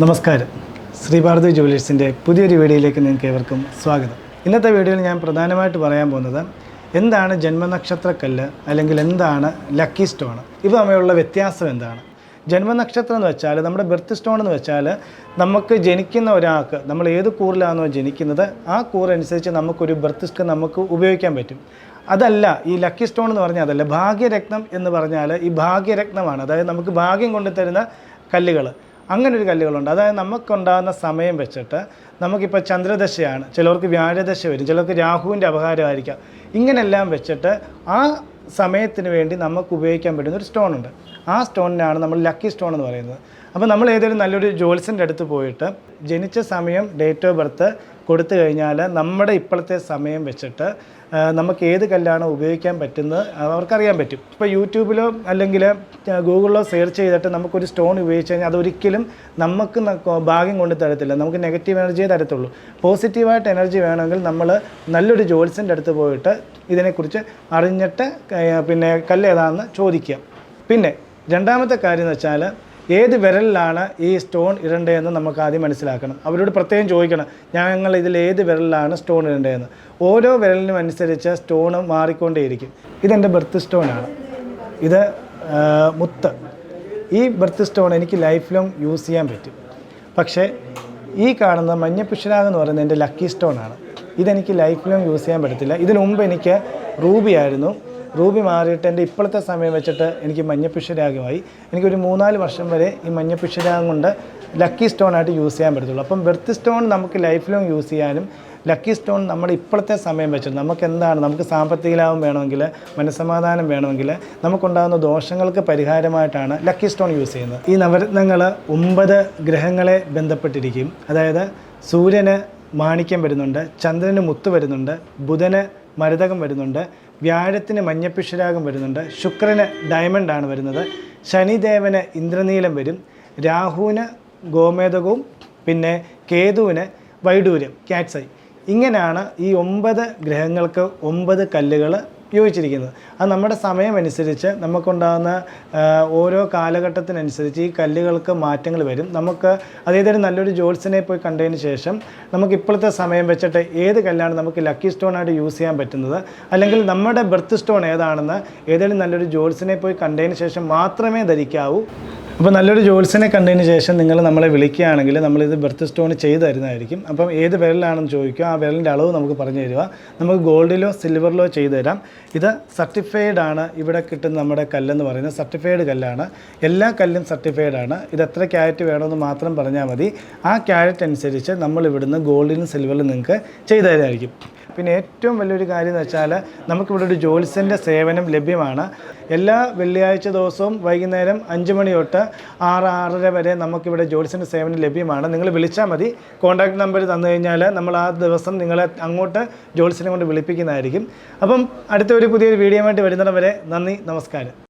നമസ്കാരം. ശ്രീഭാരതി ജുവലേഴ്സിന്റെ പുതിയൊരു വീഡിയോയിലേക്ക് നിങ്ങൾക്ക് ഏവർക്കും സ്വാഗതം. ഇന്നത്തെ വീഡിയോയിൽ ഞാൻ പ്രധാനമായിട്ട് പറയാൻ പോകുന്നത് എന്താണ് ജന്മനക്ഷത്രക്കല്ല് അല്ലെങ്കിൽ എന്താണ് ലക്കി സ്റ്റോൺ ഇവ തമ്മിലുള്ള വ്യത്യാസം എന്താണ്? ജന്മനക്ഷത്രം എന്ന് വെച്ചാൽ നമ്മുടെ ബെർത്ത് സ്റ്റോൺ എന്ന് വെച്ചാൽ നമുക്ക് ജനിക്കുന്ന ഒരാൾക്ക് നമ്മൾ ഏത് കൂറിലാണോ ജനിക്കുന്നത് ആ കൂറനുസരിച്ച് നമുക്കൊരു ബെർത്ത് സ്റ്റോൺ നമുക്ക് ഉപയോഗിക്കാൻ പറ്റും. അതല്ല ഈ ലക്കി സ്റ്റോൺ എന്ന് പറഞ്ഞാൽ അതല്ല ഭാഗ്യരത്നം എന്ന് പറഞ്ഞാൽ ഈ ഭാഗ്യരത്നമാണ്. അതായത് നമുക്ക് ഭാഗ്യം കൊണ്ടു തരുന്ന കല്ലുകൾ അങ്ങനെ ഒരു കല്ലുകളുണ്ട്. അതായത് നമുക്കുണ്ടാകുന്ന സമയം വെച്ചിട്ട് നമുക്കിപ്പോൾ ചന്ദ്രദശയാണ്. ചിലർക്ക് വ്യാഴദശ വരും. ചിലർക്ക് രാഹുവിന്റെ അപകാരമായിരിക്കാം ഇങ്ങനെല്ലാം വെച്ചിട്ട് ആ സമയത്തിന് വേണ്ടി നമുക്ക് ഉപയോഗിക്കാൻ പറ്റുന്ന ഒരു സ്റ്റോൺ ഉണ്ട്. ആ സ്റ്റോണിനാണ് നമ്മൾ ലക്കി സ്റ്റോൺ എന്ന് പറയുന്നത്. അപ്പോൾ നമ്മൾ ഏതെങ്കിലും നല്ലൊരു ജോൽസിന്റെ അടുത്ത് പോയിട്ട് ജനിച്ച സമയം ഡേറ്റ് ഓഫ് ബർത്ത് കൊടുത്തു കഴിഞ്ഞാൽ നമ്മുടെ ഇപ്പോഴത്തെ സമയം വെച്ചിട്ട് നമുക്ക് ഏത് കല്ലാണ് ഉപയോഗിക്കാൻ പറ്റുന്നത് അവർക്കറിയാൻ പറ്റും. ഇപ്പോൾ യൂട്യൂബിലോ അല്ലെങ്കിൽ ഗൂഗിളിലോ സെർച്ച് ചെയ്തിട്ട് നമുക്കൊരു സ്റ്റോൺ ഉപയോഗിച്ച് കഴിഞ്ഞാൽ അതൊരിക്കലും നമുക്ക് ഭാഗ്യം കൊണ്ട് തരത്തില്ല. നമുക്ക് നെഗറ്റീവ് എനർജിയെ തരത്തുള്ളൂ. പോസിറ്റീവായിട്ട് എനർജി വേണമെങ്കിൽ നമ്മൾ നല്ലൊരു ജോത്സ്യന്റെ അടുത്ത് പോയിട്ട് ഇതിനെക്കുറിച്ച് അറിഞ്ഞിട്ട് പിന്നെ കല്ല് ഏതാണെന്ന് ചോദിക്കുക. പിന്നെ രണ്ടാമത്തെ കാര്യം എന്ന് വെച്ചാൽ ഏത് വിരലിലാണ് ഈ സ്റ്റോൺ ഇടേണ്ടതെന്ന് നമുക്ക് ആദ്യം മനസ്സിലാക്കണം. അവരോട് പ്രത്യേകം ചോദിക്കണം ഞങ്ങൾ ഇതിൽ ഏത് വിരലിലാണ് സ്റ്റോൺ ഇടേണ്ടതെന്ന്? ഓരോ വിരലിനും അനുസരിച്ച് സ്റ്റോൺ മാറിക്കൊണ്ടേയിരിക്കും. ഇതെന്റെ ബർത്ത് സ്റ്റോണാണ് ഇത് മുത്ത്. ഈ ബർത്ത് സ്റ്റോൺ എനിക്ക് ലൈഫ് ലോങ് യൂസ് ചെയ്യാൻ പറ്റും. പക്ഷേ ഈ കാണുന്ന മഞ്ഞപ്പിഷരാഗ് എന്ന് പറയുന്നത് എന്റെ ലക്കി സ്റ്റോൺ ആണ്. ഇതെനിക്ക് ലൈഫ് ലോങ് യൂസ് ചെയ്യാൻ പറ്റത്തില്ല. ഇതിനു മുമ്പ് എനിക്ക് റൂബി ആയിരുന്നു. റൂബി മാറിയിട്ട് എന്റെ ഇപ്പോഴത്തെ സമയം വെച്ചിട്ട് എനിക്ക് മഞ്ഞപ്പിഷരാഗമായി എനിക്കൊരു മൂന്നാൽ വർഷം വരെ ഈ മഞ്ഞപ്പിഷരാഗം കൊണ്ട് ലക്കി സ്റ്റോൺ ആയിട്ട് യൂസ് ചെയ്യാൻ പറ്റത്തുള്ളൂ. അപ്പം ബെർത്ത് സ്റ്റോൺ നമുക്ക് ലൈഫ് ലോങ് യൂസ് ചെയ്യാനും ലക്കി സ്റ്റോൺ നമ്മുടെ ഇപ്പോഴത്തെ സമയം വെച്ചിട്ട് നമുക്ക് എന്താണ് നമുക്ക് സാമ്പത്തിക ലാഭം വേണമെങ്കിൽ മനസ്സമാധാനം വേണമെങ്കിൽ നമുക്കുണ്ടാകുന്ന ദോഷങ്ങൾക്ക് പരിഹാരമായിട്ടാണ് ലക്കി സ്റ്റോൺ യൂസ് ചെയ്യുന്നത്. ഈ നവരത്നങ്ങൾ ഒമ്പത് ഗ്രഹങ്ങളെ ബന്ധപ്പെട്ടിരിക്കും. അതായത് സൂര്യന് മാണിക്യം വരുന്നുണ്ട് ചന്ദ്രന് മുത്ത് വരുന്നുണ്ട് ബുധന് മരുതകം വരുന്നുണ്ട് വ്യാഴത്തിന് മഞ്ഞപ്പിഷരാഗം വരുന്നുണ്ട്. ശുക്രന് ഡയമണ്ട് ആണ് വരുന്നത്. ശനിദേവന് ഇന്ദ്രനീലം വരും. രാഹുവിന് ഗോമേതകവും പിന്നെ കേതുവിന് വൈഡൂര്യം ക്യാറ്റ്സൈ ഇങ്ങനെയാണ് ഈ ഒമ്പത് ഗ്രഹങ്ങൾക്ക് ഒമ്പത് കല്ലുകൾ യോജിച്ചിരിക്കുന്നത് അത് നമ്മുടെ സമയമനുസരിച്ച് നമുക്കുണ്ടാകുന്ന ഓരോ കാലഘട്ടത്തിനനുസരിച്ച് ഈ കല്ലുകൾക്ക് മാറ്റങ്ങൾ വരും. നമുക്ക് അതേതൊരു നല്ലൊരു ജോത്സ്യനെ പോയി കണ്ടതിന് ശേഷം നമുക്ക് ഇപ്പോഴത്തെ സമയം വെച്ചിട്ട് ഏത് കല്ലാണ് നമുക്ക് ലക്കി സ്റ്റോൺ ആയിട്ട് യൂസ് ചെയ്യാൻ പറ്റുന്നത്? അല്ലെങ്കിൽ നമ്മുടെ ബർത്ത് സ്റ്റോൺ ഏതാണെന്ന് ഏതെങ്കിലും നല്ലൊരു ജോത്സ്യനെ പോയി കണ്ടതിന് ശേഷം മാത്രമേ ധരിക്കാവൂ? അപ്പോൾ നല്ലൊരു ജോത്സ്യനെ കണ്ടതിന് ശേഷം നിങ്ങൾ നമ്മളെ വിളിക്കുകയാണെങ്കിൽ നമ്മളിത് ബർത്ത് സ്റ്റോൺ ചെയ്ത് തരുന്നതായിരിക്കും. അപ്പം ഏത് വിരലാണെന്ന് ചോദിക്കുക ആ വിരലിന്റെ അളവ് നമുക്ക് പറഞ്ഞു തരിക. നമുക്ക് ഗോൾഡിലോ സിൽവറിലോ ചെയ്തു തരാം. ഇത് സർട്ടിഫൈഡ് ആണ്. ഇവിടെ കിട്ടുന്ന നമ്മുടെ കല്ലെന്ന് പറയുന്നത് സർട്ടിഫൈഡ് കല്ലാണ്. എല്ലാ കല്ലും സർട്ടിഫൈഡ് ആണ്. ഇത് എത്ര ക്യാരറ്റ് വേണമെന്ന് മാത്രം പറഞ്ഞാൽ മതി. ആ ക്യാരറ്റ് അനുസരിച്ച് നമ്മൾ ഇവിടുന്ന് ഗോൾഡിലും സിൽവറിലും നിങ്ങൾക്ക് ചെയ്തു തരുന്നതായിരിക്കും. പിന്നെ ഏറ്റവും വലിയൊരു കാര്യം എന്ന് വെച്ചാൽ നമുക്കിവിടെ ഒരു ജോത്സ്യന്റെ സേവനം ലഭ്യമാണ്. എല്ലാ വെള്ളിയാഴ്ച ദിവസവും വൈകുന്നേരം അഞ്ച് മണി തൊട്ട് ആറ് ആറര വരെ നമുക്കിവിടെ ജോലിസിന്റെ സേവനം ലഭ്യമാണ്. നിങ്ങൾ വിളിച്ചാൽ മതി. കോൺടാക്ട് നമ്പർ തന്നു കഴിഞ്ഞാൽ നമ്മൾ ആ ദിവസം നിങ്ങളെ അങ്ങോട്ട് ജോലിസിനെ കൊണ്ട് വിളിപ്പിക്കുന്നതായിരിക്കും. അപ്പം അടുത്ത ഒരു പുതിയൊരു വീഡിയോ ആയിട്ട് വരുന്നവരെ നന്ദി നമസ്കാരം.